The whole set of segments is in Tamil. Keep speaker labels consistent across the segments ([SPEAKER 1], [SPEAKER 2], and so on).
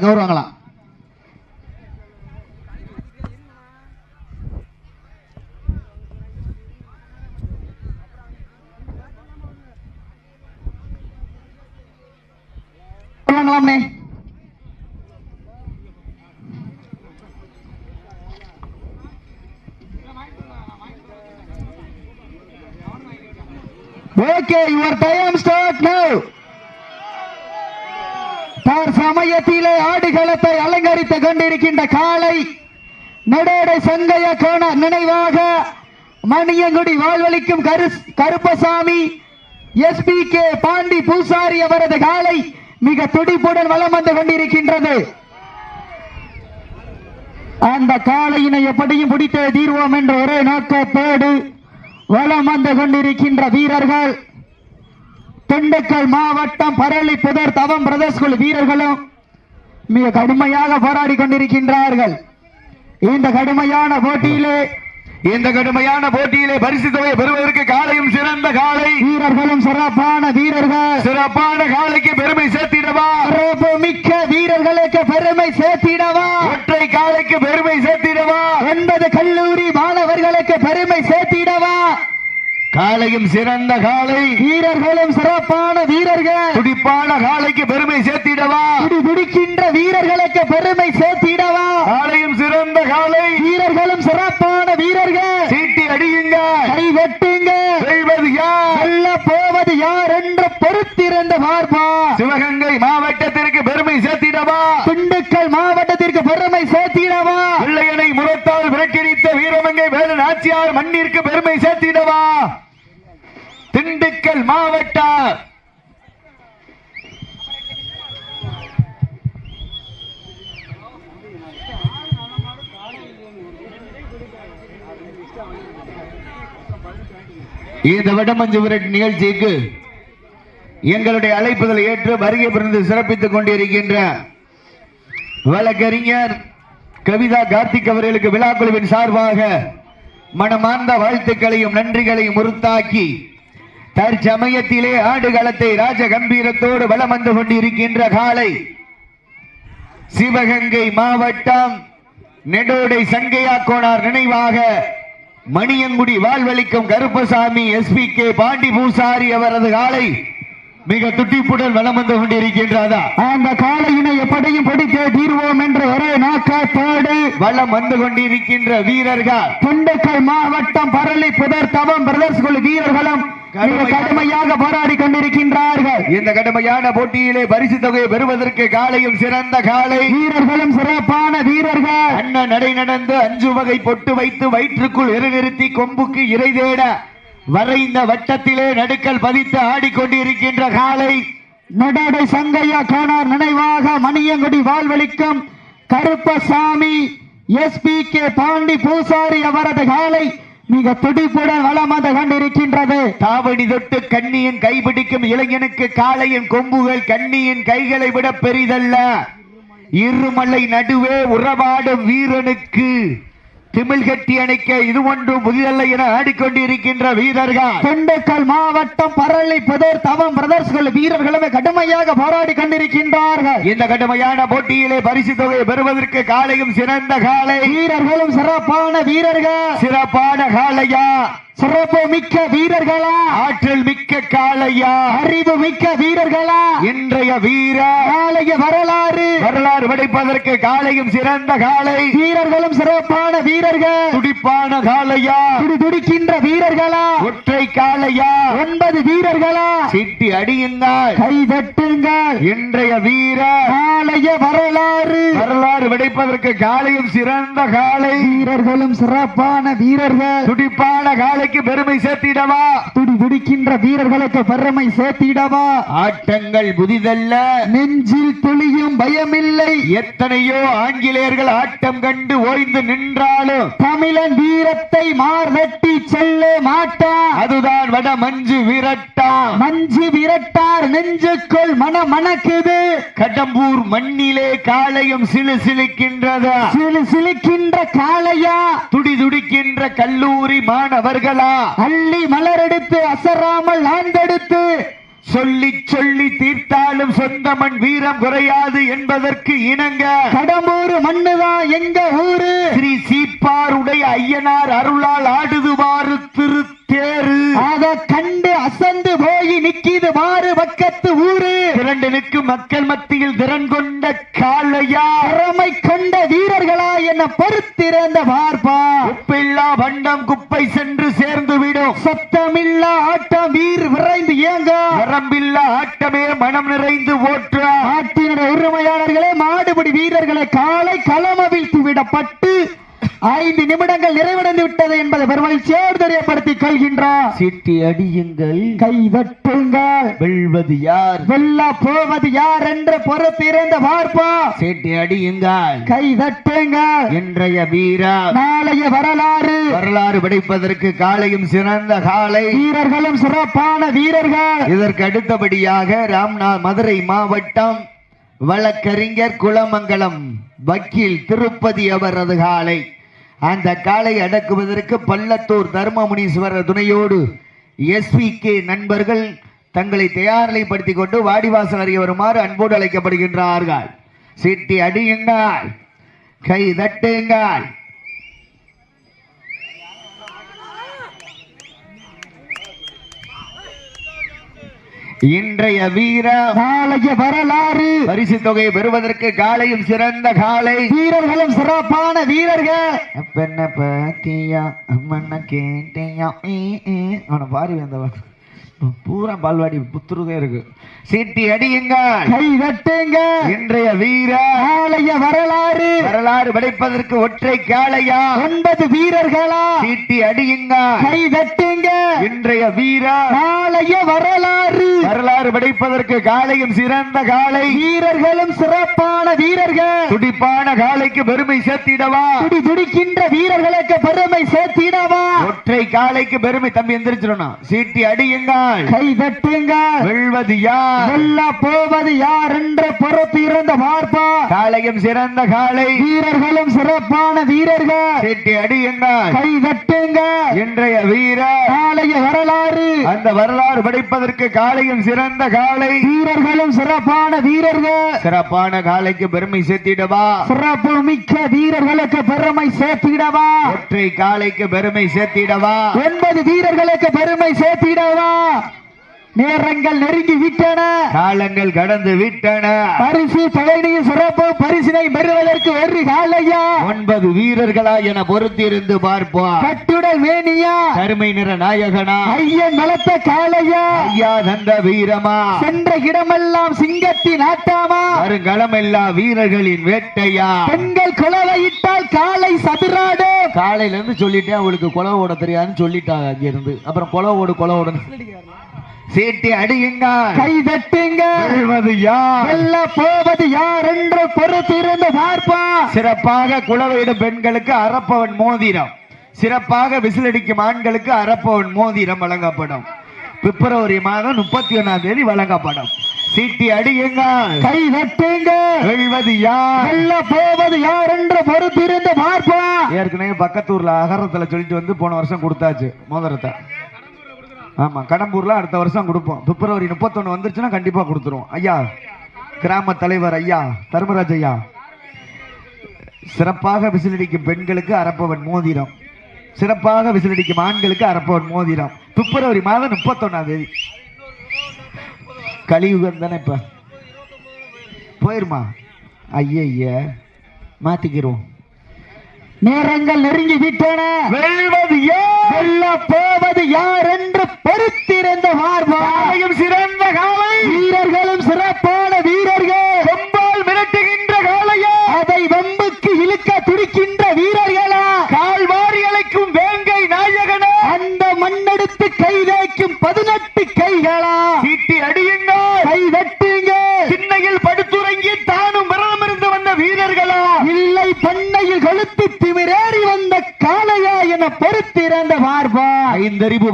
[SPEAKER 1] கௌரவங்களாம் வாங்கலாம்னே ஓகே யுவர் டைம் ஸ்டார்ட் தற்சமயத்திலே ஆடுகளத்தை அலங்கரித்துக் கொண்டிருக்கின்ற காலை நடோடை சங்கைய கோண நினைவாக மணியங்குடி வாழ்வழிக்கும் கரு கருப்பசாமி எஸ்பி கே பாண்டி பூசாரி அவரது காலை மிக துடிப்புடன் வலம் வந்து கொண்டிருக்கின்றது. அந்த காளையினை எப்படியும் பிடித்தே தீர்வோம் என்ற ஒரே நோக்கத்தோடு வலம் வந்து கொண்டிருக்கின்ற வீரர்கள் திண்டுக்கல் மாவட்டம் பரளி புதர் தவம் பிரதர்ஸ் குழு வீரர்களும் மிக கடுமையாக போராடி கொண்டிருக்கின்றார்கள். இந்த கடுமையான போட்டியிலே
[SPEAKER 2] இந்த கடுமையான போட்டியிலே பரிசு தொகை பெறுவதற்கு காலையும் சிறந்த காலை.
[SPEAKER 1] வீரர்களும் சிறப்பான வீரர்கள்.
[SPEAKER 2] சிறப்பான காலைக்கு பெருமை சேர்த்திடவா?
[SPEAKER 1] மிக்க வீரர்களுக்கு பெருமை சேர்த்திடவா
[SPEAKER 2] ஒற்றை காலைக்கு பெருமை சேர்த்திடவா
[SPEAKER 1] ஒன்பது கல்லூரி மாணவர்களுக்கு பெருமை சேர்த்திடவா
[SPEAKER 2] காலையும் சிறந்த காலை
[SPEAKER 1] வீரர்களும் சிறப்பான வீரர்கள்.
[SPEAKER 2] துடிப்பான காலைக்கு பெருமை சேர்த்திடவா?
[SPEAKER 1] துடி துடிக்கின்ற வீரர்களுக்கு பெருமை சேர்த்திடவா?
[SPEAKER 2] காலையும் சிறந்த காலை
[SPEAKER 1] வீரர்களும் சிறப்பான வீரர்கள்.
[SPEAKER 2] சீட்டி அடியுங்க.
[SPEAKER 1] கை வெட்டுங்க.
[SPEAKER 2] செய்வது யார்?
[SPEAKER 1] சொல்ல போவது யார் என்று பொறுத்திருந்த பார்ப்பா
[SPEAKER 2] சிவகங்கை மாவட்டத்திற்கு பெருமை சேர்த்திடவா?
[SPEAKER 1] திண்டுக்கல் மாவட்டத்திற்கு பெருமை சேர்த்திடவா?
[SPEAKER 2] பிள்ளையனை முரத்தால் விரட்டிடித்த வீரமங்கை வேலு நாச்சியார் மண்ணிற்கு பெருமை சேர்த்திடவா? திண்டுக்கல் மாவட்ட இந்த வடமஞ்சு விரட்டு நிகழ்ச்சிக்கு எங்களுடைய அழைப்புதல் ஏற்று வருகை பிறந்து சிறப்பித்துக் கொண்டிருக்கின்ற வழக்கறிஞர் கவிதா கார்த்திக் அவர்களுக்கு விழாக்குழுவின் சார்பாக மனமார்ந்த வாழ்த்துக்களையும் நன்றிகளையும் உறுத்தாக்கி தற்சமயத்திலே ஆடுகளத்தை ராஜ கம்பீரத்தோடு வலம் வந்து கொண்டிருக்கின்ற காலை சிவகங்கை மாவட்டம் நெடோடை சங்கையா கோனார் நினைவாக மணியங்குடி வாழ்வழிக்கும் கருப்பசாமி எஸ்பி கே பாண்டி பூசாரி அவரது காலை மிக துட்டிப்புடன் வலம் வந்து கொண்டிருக்கின்றதா
[SPEAKER 1] அந்த காளையினை எப்படியும் பிடித்தே தீர்வோம் என்ற ஒரே நோக்கத்தோடு
[SPEAKER 2] வலம் வந்து கொண்டிருக்கின்ற வீரர்கள்.
[SPEAKER 1] திண்டுக்கல் மாவட்டம் பரளி புதர் தவம் பிரதர்ஸ் குழு வீரர்களும் கடுமையாக போராடி கொண்டிருக்கின்றார்கள்.
[SPEAKER 2] இந்த கடுமையான போட்டியிலே பரிசு தொகையை பெறுவதற்கு காலையும் சிறந்த காலை
[SPEAKER 1] வீரர்களும் சிறப்பான வீரர்கள்.
[SPEAKER 2] அண்ணன் நடை நடந்து அஞ்சு வகை பொட்டு வைத்து வயிற்றுக்குள் நிறுத்தி கொம்புக்கு இறை தேட. வரைந்த வட்டத்திலே நடுக்கல் பதித்து ஆடிக்கொண்டிருக்கின்ற காலை
[SPEAKER 1] நடடை சங்கையா கோனார் நினைவாக மணியங்குடி வாழ்வழிக்கும் கருப்பசாமி எஸ்பி கே பாண்டி பூசாரி அவரது காலை மிக துடிப்புடன் வளமாக வந்து கொண்டிருக்கின்றது.
[SPEAKER 2] தாவணி தொட்டு கண்ணியின் கைபிடிக்கும் இளைஞனுக்கு காளையின் கொம்புகள் கண்ணியின் கைகளை விட பெரிதல்ல. இருமலை நடுவே உறவாடும் வீரனுக்கு திமிழ் கட்டி அணைக்க இது ஒன்றும் புதிதல்ல என ஆடிக்கொண்டிருக்கின்ற வீரர்கள்.
[SPEAKER 1] திண்டுக்கல் மாவட்டம் பரளி புதர் தவம் பிரதர்ஸ் குழு வீரர்களுமே கடுமையாக போராடி கொண்டிருக்கின்றார்கள்.
[SPEAKER 2] இந்த கடுமையான போட்டியிலே பரிசு தொகையை பெறுவதற்கு காலையும் சிறந்த காலை.
[SPEAKER 1] வீரர்களும் சிறப்பான வீரர்கள்.
[SPEAKER 2] சிறப்பான காளையா
[SPEAKER 1] சிறப்பு மிக்க வீரர்களா?
[SPEAKER 2] ஆற்றல் மிக்க காளையா?
[SPEAKER 1] அறிவு மிக்க வீரர்களா?
[SPEAKER 2] இன்றைய வீர
[SPEAKER 1] நாளைய வரலாறு.
[SPEAKER 2] வரலாறு படைப்பதற்கு காலையும் சிறந்த காலை
[SPEAKER 1] வீரர்களும் சிறப்பான வீரர்கள்.
[SPEAKER 2] துடிப்பான காளையா?
[SPEAKER 1] துடி துடிக்கின்ற வீரர்களா?
[SPEAKER 2] ஒற்றை காளையா?
[SPEAKER 1] ஒன்பது வீரர்களா?
[SPEAKER 2] சிட்டி அடியுங்கள்
[SPEAKER 1] கை தட்டுங்கள்.
[SPEAKER 2] இன்றைய வீர
[SPEAKER 1] நாளைய வரலாறு.
[SPEAKER 2] வரலாறு படைப்பதற்கு காலையும் சிறந்த காலை
[SPEAKER 1] வீரர்களும் சிறப்பான வீரர்கள்.
[SPEAKER 2] துடிப்பான காலைக்கு பெருமை சேர்த்திடவா?
[SPEAKER 1] துடி துடிக்கின்ற வீரர்களுக்கு பெருமை சேர்த்திடவா?
[SPEAKER 2] ஆட்டங்கள் புதிதல்ல.
[SPEAKER 1] நெஞ்சில் துளியும் பயமில்லை.
[SPEAKER 2] எத்தனையோ ஆங்கிலேயர்கள் ஆட்டம் கண்டு ஓய்ந்து நின்றாலும்
[SPEAKER 1] தமிழன் வீரத்தை மார்வெட்டி செல்ல மாட்டான்
[SPEAKER 2] அதுதான் வட மஞ்சு விரட்டா.
[SPEAKER 1] மஞ்சு விரட்டார் நெஞ்சுக்குள் மன மணக்குது
[SPEAKER 2] கடம்பூர் மண்ணிலே காளையும் சிலு சிலுக்கின்றதா?
[SPEAKER 1] சிலு சிலுக்கின்ற காளையா?
[SPEAKER 2] துடி துடிக்கின்ற கல்லூரி மாணவர்களா
[SPEAKER 1] அள்ளி மலரெடுத்து அசராமல் ஆண்டெடுத்து
[SPEAKER 2] சொல்லி சொல்லி தீர்த்தாலும் சொந்த மண் வீரம் குறையாது என்பதற்கு இணங்க.
[SPEAKER 1] கடம்பூர் மண்ணுதான் எங்க ஊரு?
[SPEAKER 2] ஸ்ரீ சீப்பாருடைய ஐயனார் அருளால் ஆடுதுவாறு திருத்தேரு
[SPEAKER 1] அத கண்டு அசந்து போய் நிக்கிது மாறு பக்கத்து ஊரு
[SPEAKER 2] திரண்டனுக்கு மக்கள் மத்தியில் திறன் கொண்ட காளையா
[SPEAKER 1] திறமை கொண்ட வீரர்களா என்ன பொறுத்திருந்த பார்ப்பா
[SPEAKER 2] உப்பில்லா பண்டம் குப்பை சென்று சேர்ந்து விடும்
[SPEAKER 1] சத்தமில்லா ஆட்டம் வீர் விரைந்து ஏங்க
[SPEAKER 2] வரம்பில்லா ஆட்டமே மனம் நிறைந்து ஓற்ற
[SPEAKER 1] நாட்டினுடைய உரிமையாளர்களே மாடுபிடி வீரர்களை காலை களமவிழ்த்து விடப்பட்டு ஐந்து நிமிடங்கள் நிறைவடைந்து விட்டது என்பதை பெருமகிழ்ச்சியோடு தெரியப்படுத்திக் கொள்கின்றார்
[SPEAKER 2] சீட்டி அடியுங்கள்.
[SPEAKER 1] கை தட்டுங்கள்
[SPEAKER 2] வெல்வது யார்?
[SPEAKER 1] வெல்ல போவது யார் என்று பொறுத்திருந்த பார்ப்பா.
[SPEAKER 2] சீட்டி அடியுங்கள்.
[SPEAKER 1] கை தட்டுங்கள்
[SPEAKER 2] இன்றைய வீரா.
[SPEAKER 1] நாளைய வரலாறு.
[SPEAKER 2] வரலாறு படைப்பதற்கு காலையும் சிறந்த காலை.
[SPEAKER 1] வீரர்களும் சிறப்பான வீரர்கள்.
[SPEAKER 2] இதற்கு அடுத்தபடியாக ராம்நாத் மதுரை மாவட்டம் வழக்கறிஞர் குளமங்கலம் வக்கீல் திருப்பதி அவரது காலை. அந்த காலை அடக்குவதற்கு பள்ளத்தூர் தர்மமுனீஸ்வரர் துணையோடு எஸ்பி கே நண்பர்கள் தங்களை தயார்நிலைப்படுத்திக் கொண்டு வாடிவாசல் அறிய வருமாறு அன்போடு அழைக்கப்படுகின்றார்கள். சிட்டி அடியுங்கள் கை தட்டுங்கள். இன்றைய வீரா
[SPEAKER 1] நாளைய வரலாறு.
[SPEAKER 2] பரிசு தொகையை பெறுவதற்கு காலையும் சிறந்த காலை.
[SPEAKER 1] வீரர்களும் சிறப்பான வீரர்கள்.
[SPEAKER 2] பெண்ண பத்தியா அம்மண்ண கேட்டியா. அவனை பாரி வந்தவன். பூரா பால்வாடி புத்துருதே இருக்கு. சீட்டி அடியுங்கள்
[SPEAKER 1] கை தட்டுங்க
[SPEAKER 2] இன்றைய வீரா
[SPEAKER 1] நாளைய வரலாறு.
[SPEAKER 2] வரலாறு படைப்பதற்கு ஒற்றை காளையா?
[SPEAKER 1] ஒன்பது வீரர்களா?
[SPEAKER 2] சீட்டி அடியுங்கள்
[SPEAKER 1] கை தட்டுங்க
[SPEAKER 2] இன்றைய வீரா
[SPEAKER 1] நாளைய வரலாறு.
[SPEAKER 2] வரலாறு படைப்பதற்கு காலையும் சிறந்த காலை
[SPEAKER 1] வீரர்களும் சிறப்பான வீரர்கள்.
[SPEAKER 2] துடிப்பான காலைக்கு பெருமை சேர்த்திடவா?
[SPEAKER 1] துடி துடிக்கின்ற வீரர்களுக்கு பெருமை சேர்த்திடவா?
[SPEAKER 2] ஒற்றை காலைக்கு பெருமை. தம்பி எந்திரிச்சிடணும். சீட்டி அடியுங்கள்
[SPEAKER 1] கை தட்டுங்க
[SPEAKER 2] வெல்வது யார்?
[SPEAKER 1] வெல்ல போவது யார் என்ற பொறுப்பு இருந்த பார்ப்பா
[SPEAKER 2] காலையும் சிறந்த காலை
[SPEAKER 1] வீரர்களும் சிறப்பான வீரர்கள்.
[SPEAKER 2] சீட்டி அடியுங்கள்.
[SPEAKER 1] கை தட்டுங்க.
[SPEAKER 2] இன்றைய வீரர்.
[SPEAKER 1] நாளைய வரலாறு.
[SPEAKER 2] அந்த வரலாறு படைப்பதற்கு காலையும் சிறந்த காலை
[SPEAKER 1] வீரர்களும் சிறப்பான வீரர்கள்.
[SPEAKER 2] சிறப்பான காலைக்கு பெருமை சேர்த்திடவா?
[SPEAKER 1] சிறப்பு மிக்க வீரர்களுக்கு பெருமை சேர்த்திடவா?
[SPEAKER 2] ஒற்றை காலைக்கு பெருமை சேர்த்திடவா?
[SPEAKER 1] ஒன்பது வீரர்களுக்கு பெருமை சேர்த்திடவா? நேரங்கள் நெருங்கி விட்டன.
[SPEAKER 2] காலங்கள் கடந்து விட்டன.
[SPEAKER 1] பரிசு தலைமையும் சிறப்பு பரிசினை பெறுவதற்கு ஒரு காலையா?
[SPEAKER 2] ஒன்பது வீரர்களா என பொறுத்திருந்து பார்ப்போம்.
[SPEAKER 1] கட்டுடல் மேனியா?
[SPEAKER 2] கருமை நிற நாயகனா?
[SPEAKER 1] ஐயன் வளர்த்த காளையா?
[SPEAKER 2] ஐயா தந்த வீரமா?
[SPEAKER 1] சென்ற இடமெல்லாம் சிங்கத்தின் ஆட்டாமா?
[SPEAKER 2] வருங்களம் எல்லா வீரர்களின் வேட்டையா?
[SPEAKER 1] பெண்கள் குளவையிட்டால் காலை சதுராடு.
[SPEAKER 2] காலையில இருந்து சொல்லிட்டேன் அவளுக்கு கொலை ஓட தெரியாதுன்னு சொல்லிட்டாங்க அங்க இருந்து அப்புறம் கொலை ஓடு கொலை ஓடு சீட்டி அடியுங்க.
[SPEAKER 1] கை தட்டுங்க.
[SPEAKER 2] வெல்வது யார்?
[SPEAKER 1] வெல்ல போவது யார் என்று பொறுத்திருந்து பார்ப்பா.
[SPEAKER 2] சிறப்பாக குளவையிடும் பெண்களுக்கு அரப்பவன் மோதிரம். சிறப்பாக விசிலடிக்கும் ஆண்களுக்கு அரப்பவன் மோதிரம் வழங்கப்படும். பிப்ரவரி மாதம் முப்பத்தி ஒன்னாம் தேதி வழங்கப்படும். சீட்டி அடியுங்க.
[SPEAKER 1] கை தட்டுங்க.
[SPEAKER 2] வெல்வது யார்?
[SPEAKER 1] வெல்ல போவது யார் என்று பொறுத்திருந்து பார்ப்பா.
[SPEAKER 2] ஏற்கனவே பக்கத்தூர்ல அகரத்துல சொல்லிட்டு வந்து போன வருஷம் கொடுத்தாச்சு மோதிரத்தை. ஆமா கடம்பூர்ல அடுத்த வருஷம் கொடுப்போம். பிப்ரவரி முப்பத்தொன்னு வந்துருச்சுன்னா கண்டிப்பா கொடுத்துருவோம். ஐயா கிராம தலைவர் ஐயா தர்மராஜ் ஐயா. சிறப்பாக விசிலடிக்கும் பெண்களுக்கு அரப்பவன் மோதிரம். சிறப்பாக விசிலடிக்கும் ஆண்களுக்கு அரப்பவன் மோதிரம். பிப்ரவரி மாதம் முப்பத்தொன்னாம் தேதி. கலியுகம் தானே இப்ப? போயிருமா? ஐய மாத்திக்கிறோம்.
[SPEAKER 1] நேரங்கள் நெருங்கி விட்டன.
[SPEAKER 2] வெல்வது யார்?
[SPEAKER 1] போவது யார் என்று பொறுத்திருந்து பார்ப்பா
[SPEAKER 2] காலையும் சிறந்த காலை.
[SPEAKER 1] வீரர்களும் சிறப்பான வீரர்கள்.
[SPEAKER 2] கொம்பால் மிரட்டுகின்ற காளையா.
[SPEAKER 1] அதை வம்புக்கு இழுக்க துடிக்கின்ற வீரர்களா.
[SPEAKER 2] கால் வாரி அழைக்கும் வேங்கை நாயகனா.
[SPEAKER 1] அந்த மண்ணெடுத்து கை வைக்கும் பதினெட்டு கைகளா.
[SPEAKER 2] சீட்டி அடியுங்கள்.
[SPEAKER 1] நம்ம பொறுத்திறந்த பார்ப்பா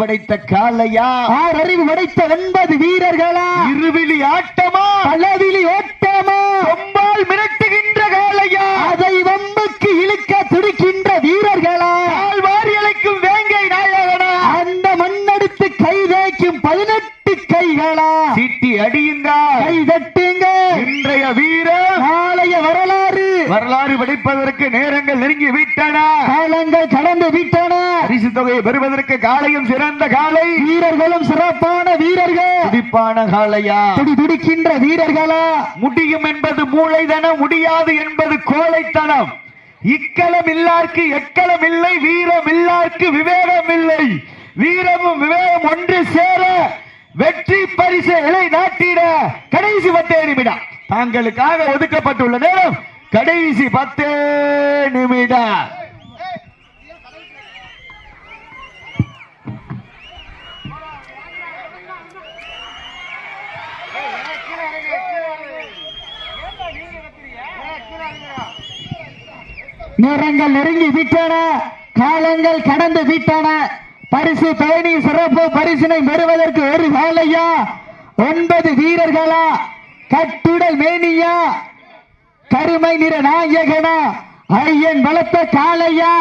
[SPEAKER 2] படைத்த காலையா
[SPEAKER 1] ஆறு அறிவு படைத்த ஒன்பது வீரர்களா?
[SPEAKER 2] இருவிழி ஆட்டமா?
[SPEAKER 1] பலவிழி ஓட்டமா?
[SPEAKER 2] கொம்பால் மிரட்டுகின்ற காலையா
[SPEAKER 1] அதை வம்புக்கு இழுக்க துடிக்கின்ற வீரர்களா?
[SPEAKER 2] ஆழ்வார் இழைக்கும் வேங்கை நாயகனா?
[SPEAKER 1] அந்த மண்ணெடுத்து கை பதினெட்டு கைகளா?
[SPEAKER 2] சிட்டி அடியுங்க? கை இன்றைய வீரர்
[SPEAKER 1] நாளைய வரலாறு. வரலாறு
[SPEAKER 2] படிப்பதற்கு நேரங்கள் நெருங்கி விட்டு தொகையை பெறுவதற்கு காலையும் சிறந்த காலை.
[SPEAKER 1] வீரர்களும் சிறப்பான வீரர்கள்.
[SPEAKER 2] துடிப்பான காளையா?
[SPEAKER 1] துடி துடிக்கின்ற வீரர்களா?
[SPEAKER 2] முடியும் என்பது மூளைதனம் முடியாது என்பது கோழைத்தனம். இக்களம் இல்லார்க்கு எக்களம் இல்லை வீரம் இல்லார்க்கு விவேகம் இல்லை. வீரமும் விவேகம் ஒன்று சேர வெற்றி பரிசு இலை நாட்டிட. கடைசி பத்தே நிமிடம். தாங்களுக்காக ஒதுக்கப்பட்டுள்ள நேரம். கடைசி பத்தே நிமிடம்.
[SPEAKER 1] நேரங்கள் நெருங்கி விட்டன. காலங்கள் கடந்து விட்டன. பரிசு பயணி சிறப்பு பரிசினை பெறுவதற்கு ஒரு காலையா ஒன்பது வீரர்களா? கட்டுடல் மேனியா? கருமை நிற நாயகனா? ஐயன் பலத்த காளையா?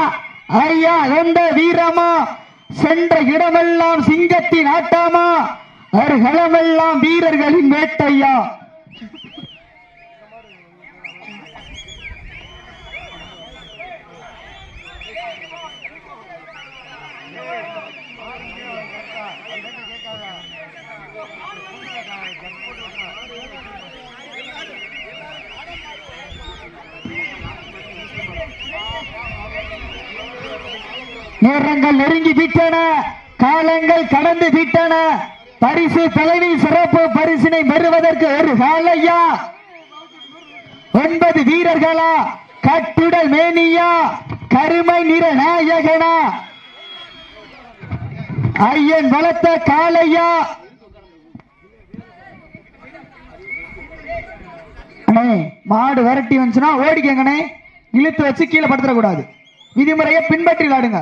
[SPEAKER 1] ஐயா எந்த வீரமா? சென்ற இடமெல்லாம் சிங்கத்தின் ஆட்டாமா? அருகலமெல்லாம் வீரர்களின் வேட்டையா? நேரங்கள் நெருங்கி விட்டன. காலங்கள் கடந்து விட்டன. பரிசு தலைவி சிறப்பு பரிசினை பெறுவதற்கு ஒரு காலையா ஒன்பது வீரர்களா? கட்டுடல் மேனியா? கருமை நிற நாயகனா? ஐயன் வளர்த்த காளையா? அண்ணே மாடு விரட்டி வந்துச்சுன்னா ஓடிக்கங்கண்ணே. இழுத்து வச்சு கீழே படுத்துடக்கூடாது. விதிமுறையை பின்பற்றி விளாடுங்க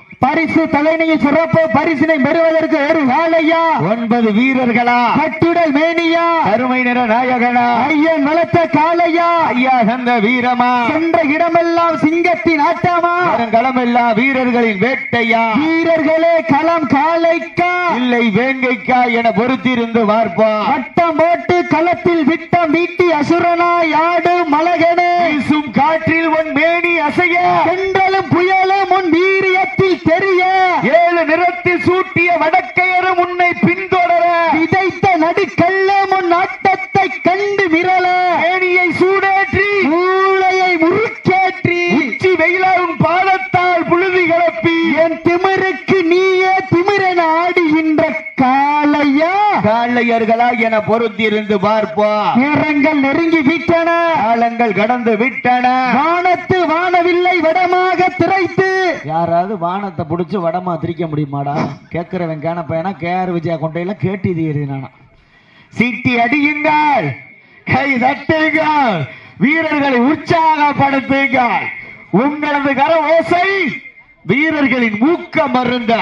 [SPEAKER 1] பரிசு தலைமையை சிறப்பு பரிசினை பெறுவதற்கு ஒரு வேலையா
[SPEAKER 2] ஒன்பது வீரர்களா?
[SPEAKER 1] கட்டுடல் மேனியா?
[SPEAKER 2] கருமை நிற நாயகனா?
[SPEAKER 1] ஐயன் வளர்த்த காளையா?
[SPEAKER 2] ஐயா சந்த வீரமா?
[SPEAKER 1] சென்ற இடமெல்லாம் சிங்கத்தின் ஆட்டமா?
[SPEAKER 2] களமெல்லாம் வீரர்களின் வேட்டையா?
[SPEAKER 1] வீரர்களே களம் காளைக்கா?
[SPEAKER 2] இல்லை வேங்கைக்கா என பொறுத்திருந்து பார்ப்போம்
[SPEAKER 1] வட்டம் போட்டு களத்தில் விட்டம் வீட்டி அசுரனாய் ஆடு மலகனே?
[SPEAKER 2] வீசும் காற்றில் உன் மேனி அசைய.
[SPEAKER 1] சென்றலும் புயலும் உன் வீரியத்தில் தெரிய
[SPEAKER 2] ஏழு நிறத்தில் சூட்டிய வடக்கையரும் உன்னை பின்தொடர.
[SPEAKER 1] விதைத்த நடுக்கல்லம் உன் ஆட்டத்தை கண்டு மிரள
[SPEAKER 2] மேனியை சூடேற்றி.
[SPEAKER 1] மூளையை முறுக்கேற்றி.
[SPEAKER 2] உச்சி வெயிலாரும் பாதத்தால் புழுதி கிளப்பி
[SPEAKER 1] என் திமிருக்கு நீயே திமிரென ஆடுகின்ற காளையா?
[SPEAKER 2] காளையர்களா என பொறுத்திருந்து பார்ப்போம்
[SPEAKER 1] நேரங்கள் நெருங்கி விட்டன.
[SPEAKER 2] காலங்கள் கடந்து விட்டன.
[SPEAKER 1] வானத்து வானவில்லை வடமாக
[SPEAKER 2] யாராவது வானத்தை பிடிச்சி வடமா திரிக்க முடியுமாடா? கேட்கிறவன் கேன பையனா கேஆர் விஜயா கொண்டையில கேட்டு நானா சீட்டி அடியுங்கள் கை தட்டுங்கள் வீரர்களை உற்சாகப்படுத்துங்கள். உங்களது கர ஓசை வீரர்களின் ஊக்க மருந்த.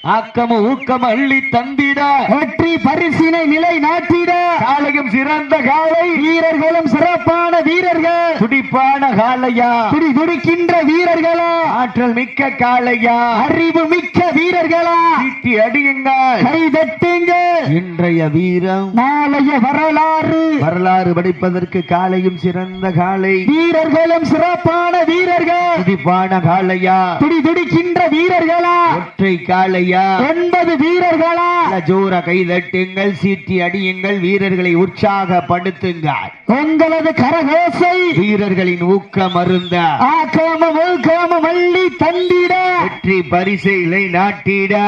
[SPEAKER 2] ஆக்கமும் ஊக்கம் அள்ளி தந்திட.
[SPEAKER 1] வெற்றி பரிசினை நிலை நாட்டிட.
[SPEAKER 2] காலையும் சிறந்த காலை
[SPEAKER 1] வீரர்களும் சிறப்பான வீரர்கள்.
[SPEAKER 2] துடிப்பான காலையா
[SPEAKER 1] துடி துடிக்கின்ற வீரர்களா.
[SPEAKER 2] ஆற்றல் மிக்க காலையா
[SPEAKER 1] அறிவு மிக்க வீரர்களா.
[SPEAKER 2] சீட்டி அடியுங்கள்.
[SPEAKER 1] கை தட்டுங்கள்.
[SPEAKER 2] இன்றைய வீரம்.
[SPEAKER 1] நாளைய வரலாறு.
[SPEAKER 2] வரலாறு படிப்பதற்கு காலையும் சிறந்த காலை
[SPEAKER 1] வீரர்களும் சிறப்பான வீரர்கள்.
[SPEAKER 2] துடிப்பான காளையா.
[SPEAKER 1] துடி துடிக்கின்ற வீரர்களா.
[SPEAKER 2] ஒற்றை காளையா
[SPEAKER 1] ஒன்பது வீரர்களா?
[SPEAKER 2] ஜோர கைதட்டுங்கள் சீட்டி அடியுங்கள் வீரர்களை உற்சாகப்படுத்துங்கள்.
[SPEAKER 1] உங்களது கரகோசை
[SPEAKER 2] வீரர்களின் ஊக்கம் அருந்த.
[SPEAKER 1] ஆக்காம ஊக்காம வள்ளி தந்திட.
[SPEAKER 2] வெற்றி பரிசைகளை நாட்டிட.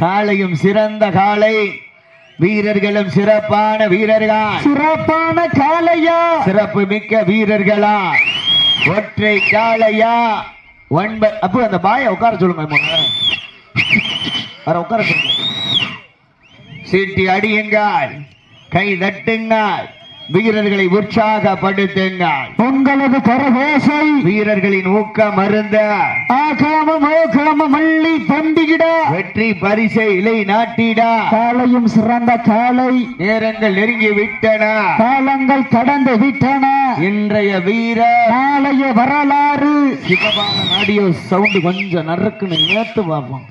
[SPEAKER 2] காளையும் சிறந்த காளை. வீரர்களும் சிறப்பான வீரர்கள்.
[SPEAKER 1] சிறப்பான காளையா?
[SPEAKER 2] சிறப்பு மிக்க வீரர்களா. ஒற்றை காளையா. ஒன்பது அப்போ அந்த பாய உட்கார சொல்லுங்க. வர உட்கார சீட்டி அடியுங்கள். கை தட்டுங்கள். வீரர்களை உற்சாகப்படுத்துங்கள்.
[SPEAKER 1] உங்களது கரகோசை
[SPEAKER 2] வீரர்களின் ஊக்கம் மருந்த
[SPEAKER 1] ஆகாம மோகாம மள்ளி தந்திட
[SPEAKER 2] வெற்றி பரிசை இலை நாட்டிட.
[SPEAKER 1] காலையும் சிறந்த காலை.
[SPEAKER 2] நேரங்கள் நெருங்கி விட்டன.
[SPEAKER 1] காலங்கள் கடந்து விட்டன.
[SPEAKER 2] இன்றைய வீர.
[SPEAKER 1] நாளைய வரலாறு.
[SPEAKER 2] சிவபாலன் ஆடியோ சவுண்ட் கொஞ்சம் நறுக்குன்னு நேத்து பார்ப்போம்.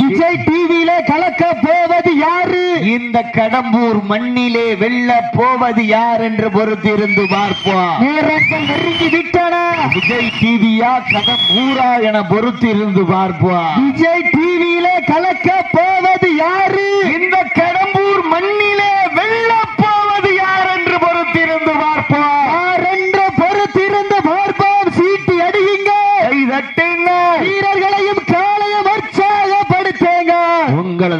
[SPEAKER 1] விஜய் டிவியில கலக்க போவது யாரு?
[SPEAKER 2] இந்த கடம்பூர் மண்ணிலே வெல்ல போவது யார் என்று பொறுத்திருந்து பார்ப்போம்.
[SPEAKER 1] நேரங்கள் நெருங்கி விட்டன.
[SPEAKER 2] விஜய் டிவியா கடம்பூரா என பொறுத்திருந்து பார்ப்போம்.
[SPEAKER 1] விஜய் டிவியில கலக்க போவது யாரு?
[SPEAKER 2] இந்த கடம்பூர் மண்ணிலே வெல்ல போவது யார் என்று பொறுத்திருந்து பார்ப்போம்
[SPEAKER 1] யார் என்று பொறுத்திருந்து பார்ப்போம் சீட்டி அடியுங்க
[SPEAKER 2] கை தட்டுங்க
[SPEAKER 1] வீரர்களையும் காலையும் உற்சாகப்படுத்துங்க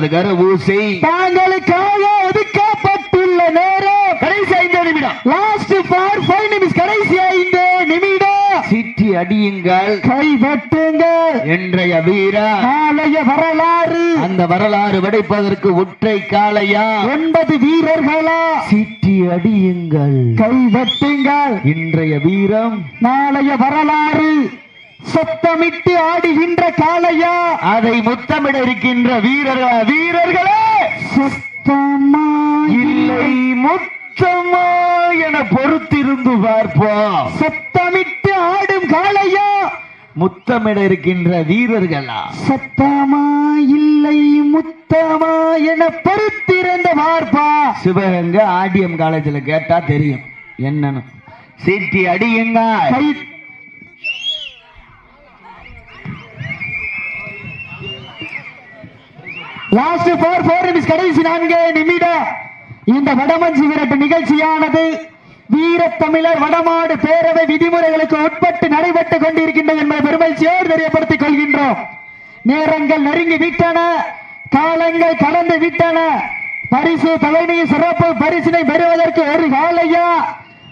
[SPEAKER 2] கரபூசை
[SPEAKER 1] தாங்களுக்காக ஒதுக்கப்பட்டுள்ள நேரம்
[SPEAKER 2] கடைசி ஐந்து நிமிடம்.
[SPEAKER 1] லாஸ்ட் ஃபார் ஃபைவ் நிமிஷம் கடைசி ஐந்து நிமிடம்.
[SPEAKER 2] சீட்டி அடியுங்கள்.
[SPEAKER 1] கை தட்டுங்க
[SPEAKER 2] என்றைய வீரா.
[SPEAKER 1] நாளைய வரலாறு.
[SPEAKER 2] அந்த வரலாறு படைப்பதற்கு ஒற்றை காளையா?
[SPEAKER 1] ஒன்பது வீரர்களா?
[SPEAKER 2] சீட்டி அடியுங்கள்.
[SPEAKER 1] கை தட்டுங்கள்
[SPEAKER 2] இன்றைய வீரம்.
[SPEAKER 1] நாளைய வரலாறு. சத்தமிட்டு ஆடுகின்ற காளையா?
[SPEAKER 2] அதை முத்தமிட இருக்கின்ற வீரர்களா வீரர்களே?
[SPEAKER 1] சத்தமா?
[SPEAKER 2] இல்லை முத்தமா என பொறுத்திருந்து பார்ப்போம்.
[SPEAKER 1] சத்தமிட்டு ஆடும் காளையா?
[SPEAKER 2] முத்தமிட இருக்கின்ற வீரர்களா?
[SPEAKER 1] சத்தமா? இல்லை முத்தமா என பொறுத்திருந்த பார்ப்பா.
[SPEAKER 2] சிவகங்கை ஆடிஎம் காலேஜில் கேட்டா தெரியும். என்னன்னு? சீட்டி அடியுங்க
[SPEAKER 1] கை லாஸ்ட் போர் போர் நிமிஷம் கடைசி நான்கு நிமிடம் இந்த வடமஞ்சி விரட்டு நிகழ்ச்சியானது வீரத்தமிழர் வடமாடு பேரவை விதிமுறைகளுக்கு உட்பட்டு நடைபெற்றுக் கொண்டிருக்கின்றது என்பதை பெருமகிழ்ச்சியோடு தெரியப்படுத்திக் கொள்கின்றோம். நேரங்கள் நெருங்கி விட்டன காலங்கள் கடந்து விட்டன. பரிசு தலைமை சிறப்பு பரிசினை பெறுவதற்கு ஒரு காலையா?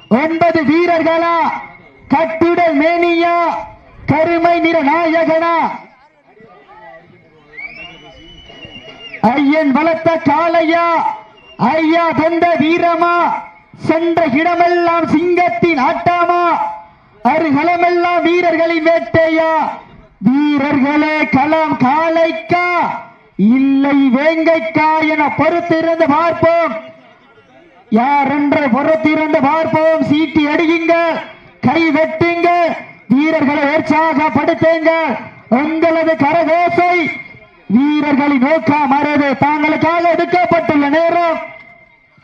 [SPEAKER 1] ஒன்பது வீரர்களா? கட்டுடல் மேனியா? கருமை நிற நாயகனா? ஐயன் வளர்த்த காளையா? ஐயா தந்த வீரமா? சென்ற இடமெல்லாம் சிங்கத்தின் ஆட்டாமா? அருகலமெல்லாம் வீரர்களின் வேட்டையா? வீரர்களே களம் காளைக்கா? இல்லை வேங்கைக்கா என பொறுத்திருந்து பார்ப்போம். யார் என்று பொறுத்திருந்து பார்ப்போம்? சீட்டி அடியுங்க கை வெட்டுங்க வீரர்களை உற்சாகப்படுத்துங்க உங்களது கரகோசை வீரர்களின் நோக்கம் மறந்து தாங்களுக்காக எடுக்கப்பட்டுள்ள நேரம்.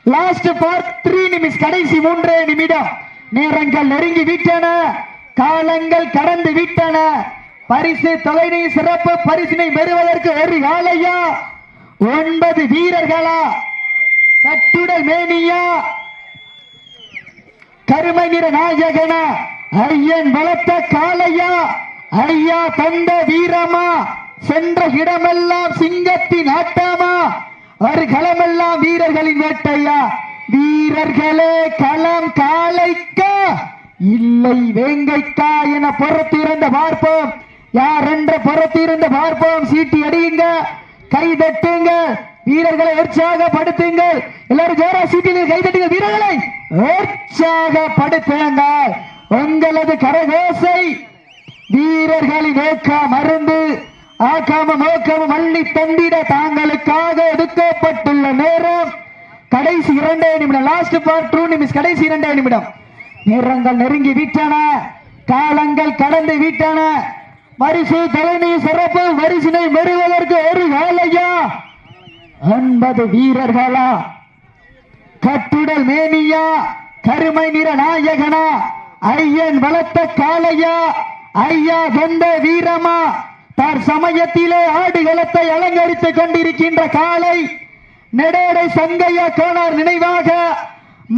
[SPEAKER 1] லாஸ்ட் ஃபார் த்ரீ நிமிஷம் கடைசி மூன்றே நிமிடம். நேரங்கள் நெருங்கி விட்டன. காலங்கள் கடந்து விட்டன. பரிசு தொலைனை சிறப்பு பரிசினை பெறுவதற்கு ஒரு காலையா ஒன்பது வீரர்களா? கட்டுடல் மேனியா? கருமை நிற நாயகனா? ஐயன் பலத்த காளையா? ஐயா தந்த வீரமா? சென்ற இடமெல்லாம் சிங்கத்தின் ஆட்டமா? ஒரு களமெல்லாம் வீரர்களின் வேட்டையா? வீரர்களே களம் காளைக்கா இல்லை வேங்கைக்கா என பொறுத்திருந்த பார்ப்போம். யார் என்ற பொறுத்திருந்த பார்ப்போம். சீட்டி அடியுங்க கை தட்டுங்க வீரர்களை உற்சாகப்படுத்துங்க எல்லாரும் ஜோரா சீட்டில் கை தட்டுங்க வீரர்களை உற்சாகப்படுத்துங்க உங்களது கரகோசை வீரர்களின் நோக்க மருந்து ஆக்காம நோக்கமும் அள்ளி தந்திட தாங்களுக்காக ஒதுக்கப்பட்டுள்ள நேரம். கடைசி இரண்டே நிமிடம். லாஸ்ட் பார்ட் டூ நிமிஷம் கடைசி இரண்டே நிமிடம். நேரங்கள் நெருங்கி விட்டன. காலங்கள் கடந்து விட்டன. பரிசு தலைமை சிறப்பு. வரிசினை பெறுவதற்கு ஒரு வேலையா? ஒன்பது வீரர்களா? கட்டுடல் மேனியா? கருமை நிற நாயகனா? ஐயன் வளர்த்த காளையா? ஐயா சொந்த வீரமா? தற்சமயத்திலே ஆடுகளத்தை அலங்கரித்துக் கொண்டிருக்கின்ற காளை நெடோடை சங்கையா கோனார் நினைவாக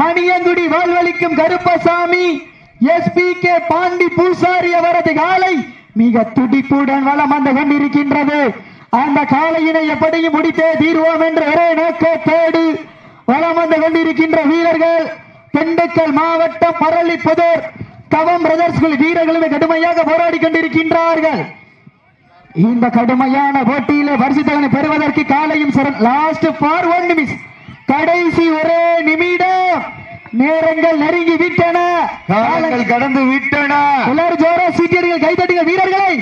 [SPEAKER 1] மணியங்குடி வாழ்வளிக்கும் கருப்பசாமி எஸ்பி கே பாண்டி பூசாரி அவரது காலை மிக துடிப்புடன் வளம் வந்து கொண்டிருக்கின்றது. அந்த காளையினை எப்படியும் முடித்தே தீர்வோம் என்ற ஒரே நோக்கத்தோடு வளம் வந்து கொண்டிருக்கின்ற வீரர்கள் திண்டுக்கல் மாவட்டம் பரளிப்புதூர் தவம் பிரதர்ஸ் வீரர்களுமே கடுமையாக போராடி கொண்டிருக்கின்றார்கள். இந்த கடுமையான போட்டியிலே பரிசுத்தவனை பெறுவதற்கு காலையும் லாஸ்ட் ஃபார் ஒன் நிமிஷம் கடைசி ஒரே நிமிடம். நேரங்கள் நெருங்கி விட்டன.
[SPEAKER 2] காலங்கள் கடந்து விட்டன.
[SPEAKER 1] எல்லாரும் ஜோரா சீட்டியர்கள் கைதட்டுங்க வீரர்களை.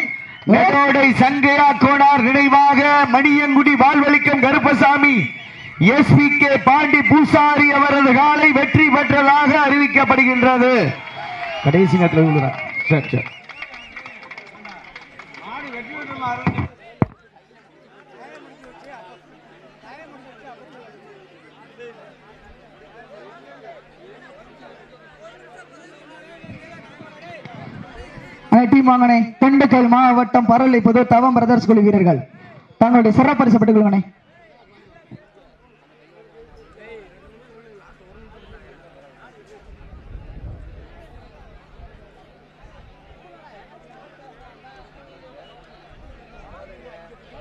[SPEAKER 2] நெடோடை சங்கையா கோனார் நினைவாக Maniyankudi வாழ்வளிக்கும் Karuppasamy S P K Pandi பூசாரி அவரது காலை வெற்றி பெற்றதாக அறிவிக்கப்படுகின்றது. கடைசி நேரத்தில். சரி சரி.
[SPEAKER 1] டீம் வாங்கண்ணே திண்டுக்கல் மாவட்டம் பரளி புது தவம் பிரதர்ஸ் குழு வீரர்கள். தங்களுடைய சிறப்பரிசு பெற்றுக்